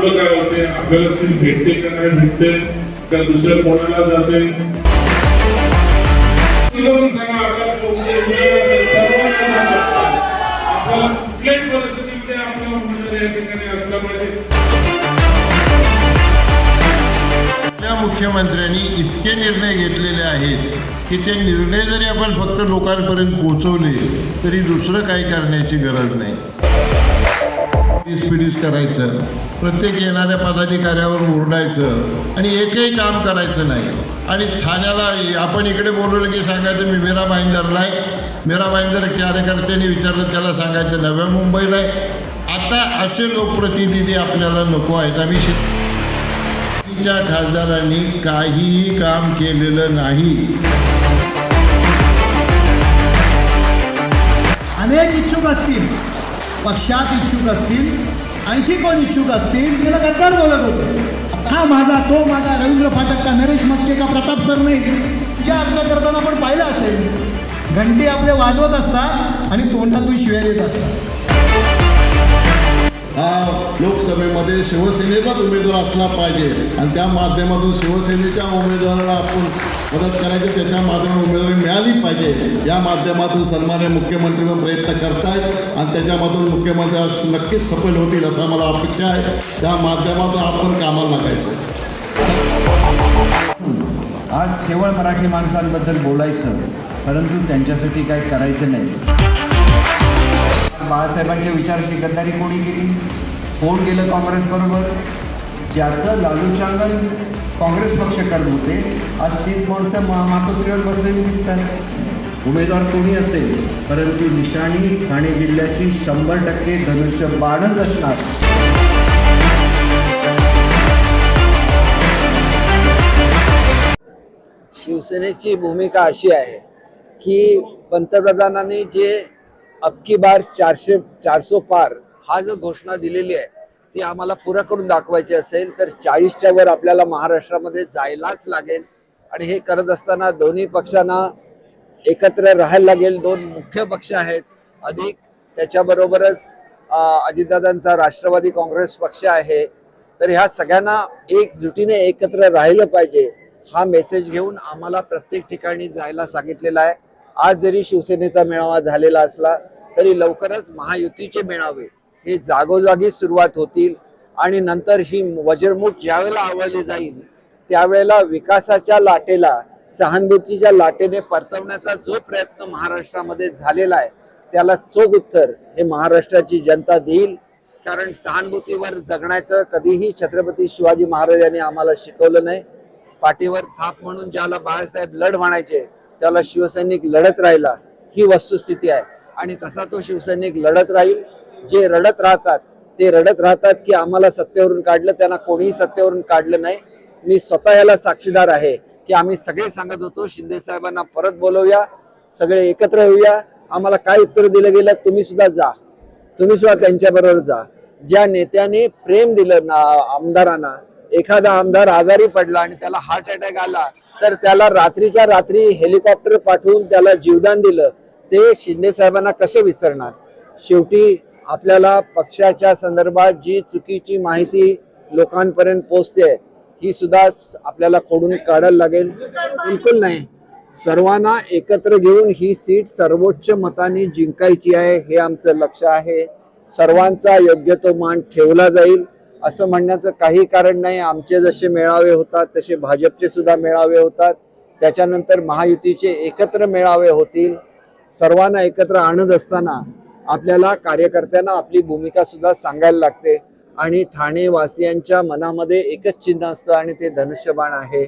आपलं काय होते? आपल्याला सीट भेटते का नाही भेटते? का दुसऱ्या कोणाला जाते? करून आपल्याला कुठल्याही परिस्थितीमध्ये आपला उमेदवार या ठिकाणी असला पाहिजे. मुख्यमंत्र्यांनी इतके निर्णय घेतलेले आहेत की ते निर्णय जरी आपण फक्त लोकांपर्यंत पोहोचवले तरी दुसरं काही करण्याची गरज नाही. स्पीडीस करायचं. प्रत्येक येणाऱ्या पदाधिकाऱ्यावर ओरडायचं आणि एकही काम करायचं नाही. आणि ठाण्याला आपण इकडे बोलवलं की सांगायचं मी मीरा भाईंदरला आहे. मीरा भाईंदर कार्यकर्त्यांनी विचारलं त्याला सांगायचं नव्या मुंबईला आहे. आता असे लोकप्रतिनिधी आपल्याला नको आहेत. आम्ही शेतीच्या खासदारांनी काहीही काम केलेलं नाही. अनेक इच्छुक असतील. पक्षात इच्छुक असतील आणखी कोण इच्छुक असतील त्याला गद्दार बोलत होतो. हा माझा तो माझा रवींद्र फाटक का नरेश मस्के का प्रताप सर नाही या अर्ज करताना आपण पाहिलं असेल घंटी आपले वाजवत असतात आणि तोंडातून शिव्या देत असतात. हा लोकसभेमध्ये शिवसेनेचाच उमेदवार असला पाहिजे आणि त्या माध्यमातून शिवसेनेच्या उमेदवाराला आपण मदत करायची त्याच्या माध्यमातून उमेदवारी मिळाली पाहिजे. या माध्यमातून सन्मान्य मुख्यमंत्री पण प्रयत्न करतायत आणि त्याच्यामधून मुख्यमंत्री नक्कीच सफल होतील असं मला अपेक्षा आहे. त्या माध्यमातून आपण कामाला लागायचं. आज केवळ मराठी माणसांबद्दल बोलायचं परंतु त्यांच्यासाठी काय करायचं नाही. बाळासाहेबांचे विचार शिकणारी कोणी केली? कोण गेलं काँग्रेसबरोबर? ज्याचं लालूचांगण काँग्रेस पक्ष करत होते आज तीच माणसं मा मातोश्रीवर बसलेली दिसतात. उमेदवार कोणी असेल? परंतु निशाणी ठाणे जिल्ह्याची शंभर टक्के धनुष्य बाणच असणार. शिवसेनेची भूमिका अशी आहे की पंतप्रधानांनी जे अबकी बार चारशे चारसो पार हा जो घोषणा दिलेली आहे ती आम्हाला पुरं करून दाखवायची असेल तर चाळीसच्या वर आपल्याला महाराष्ट्रामध्ये जायलाच लागेल. आणि हे करत असताना दोन्ही पक्षांना एकत्र राहायला लागेल. दोन मुख्य पक्ष आहेत. अधिक त्याच्याबरोबरच अजितदादांचा राष्ट्रवादी काँग्रेस पक्ष आहे. तर ह्या सगळ्यांना एकजुटीने एकत्र राहिलं पाहिजे हा मेसेज घेऊन आम्हाला प्रत्येक ठिकाणी जायला सांगितलेला आहे. आज जरी शिवसेनेचा मेळावा झालेला असला तरी लवकरच महायुतीचे मेळावे हे जागोजागी सुरुवात होतील आणि नंतर ही वज्रमुठ ज्यावेळेला आवळली जाईल त्यावेळेला विकासाच्या लाटेला सहानुभूतीच्या लाटेने परतवण्याचा जो प्रयत्न महाराष्ट्रामध्ये झालेला आहे त्याला चोख उत्तर हे महाराष्ट्राची जनता देईल. कारण सहानुभूतीवर जगण्याचं कधीही छत्रपती शिवाजी महाराजांनी आम्हाला शिकवलं नाही. पाठीवर थाप म्हणून ज्याला बाळासाहेब लढ म्हणायचे त्याला शिवसैनिक लढत राहिला ही वस्तुस्थिती आहे. आणि तसा तो शिवसैनिक लढत राहील जे रडत राहतात ते रडत राहतात की आम्हाला सत्तेवरून काढलं त्यांना कोणीही सत्तेवरून काढलं नाही. मी स्वतः याला साक्षीदार आहे की आम्ही सगळे सांगत होतो शिंदे साहेबांना परत बोलवूया सगळे एकत्र येऊया आम्हाला काय उत्तर दिलं गेलं तुम्ही सुद्धा जा. तुम्ही सुद्धा त्यांच्याबरोबर जा. ज्या नेत्याने प्रेम दिलं ना आमदारांना एखादा आमदार आजारी पडला आणि त्याला हार्ट अटॅक आला तर त्याला रात्रीच्या रात्री हेलिकॉप्टर पाठवून त्याला जीवदान दिलं ते शिंदे साहेबांना कसे विसरणार? शेवटी आपल्याला पक्षाच्या संदर्भात जी चुकीची माहिती लोकांपर्यंत पोहोचते ही सुद्धा आपल्याला खोडून काढायला लागेल. बिलकुल नाही. सर्वांना एकत्र घेऊन ही सीट सर्वोच्च मताने जिंकायची आहे हे आमचं लक्ष आहे. सर्वांचा योग्य तो मान ठेवला जाईल. असं म्हणण्याचं काही कारण नाही. आमचे जसे मेळावे होतात तसे भाजपचे सुद्धा मेळावे होतात. त्याच्यानंतर महायुतीचे एकत्र मेळावे होतील. सर्वांना एकत्र आणत असताना आपल्याला कार्यकर्त्यांना आपली भूमिका सुद्धा सांगायला लागते. आणि ठाणे वासियांच्या मनामध्ये एकच चिन्ह असतं आणि ते धनुष्यबाण आहे.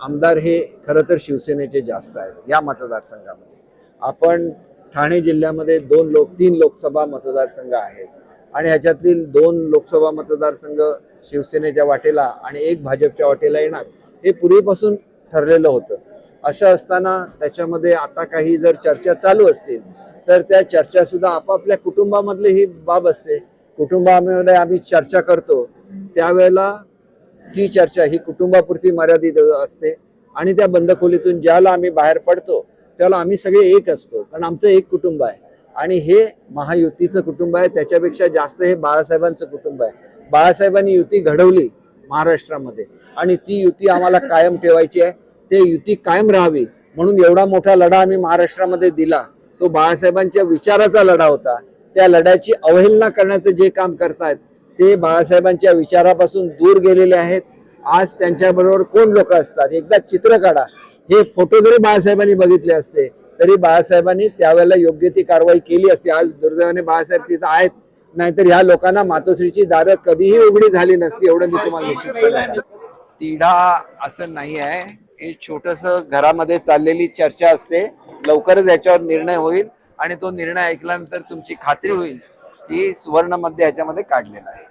आमदार हे खरं तर शिवसेनेचे जास्त आहेत या मतदारसंघामध्ये. आपण ठाणे जिल्ह्यामध्ये दोन लोक तीन लोकसभा मतदारसंघ आहेत. आणि ह्याच्यातील दोन लोकसभा मतदारसंघ शिवसेनेच्या वाटेला आणि एक भाजपच्या वाटेला येणार हे पूर्वीपासून ठरलेलं होतं. असं असताना त्याच्यामध्ये आता काही जर चर्चा चालू असतील तर त्या चर्चा सुद्धा आपापल्या कुटुंबामधली ही बाब असते. कुटुंबामध्ये आम्ही चर्चा करतो. त्यावेळेला ती चर्चा ही कुटुंबापुरती मर्यादित असते आणि त्या बंद खोलीतून ज्याला आम्ही बाहेर पडतो त्याला आम्ही सगळे एक असतो. कारण आमचं एक कुटुंब आहे. आणि हे महायुतीचं कुटुंब आहे. त्याच्यापेक्षा जास्त हे बाळासाहेबांचं कुटुंब आहे. बाळासाहेबांनी युती घडवली महाराष्ट्रामध्ये. आणि ती युती आम्हाला कायम ठेवायची आहे. ते युती कायम राहावी म्हणून एवढा मोठा लढा आम्ही महाराष्ट्रामध्ये दिला. तो बाळासाहेबांच्या विचाराचा लढा होता. त्या लढ्याची अवहेलना करण्याचं जे काम करतायत ते बाळासाहेबांच्या विचारापासून दूर गेलेले आहेत. आज त्यांच्याबरोबर कोण लोक असतात? एकदा चित्र काढा. हे फोटो जरी बाळासाहेबांनी बघितले असते तरी बाळासाहेबांनी त्यावेळेला योग्य ती कारवाई केली असती. आज दुर्दैवाने बाळासाहेब तिथं आहेत. नाहीतर ह्या लोकांना मातोश्रीची दारं कधीही उघडी झाली नसती एवढं मी तुम्हाला निश्चित तिढा असं नाही आहे. हे छोटस घरामध्ये चाललेली चर्चा असते. लवकरच याच्यावर निर्णय होईल आणि तो निर्णय ऐकल्यानंतर तुमची खात्री होईल की सुवर्णमध्ये याच्यामध्ये काढलेला आहे.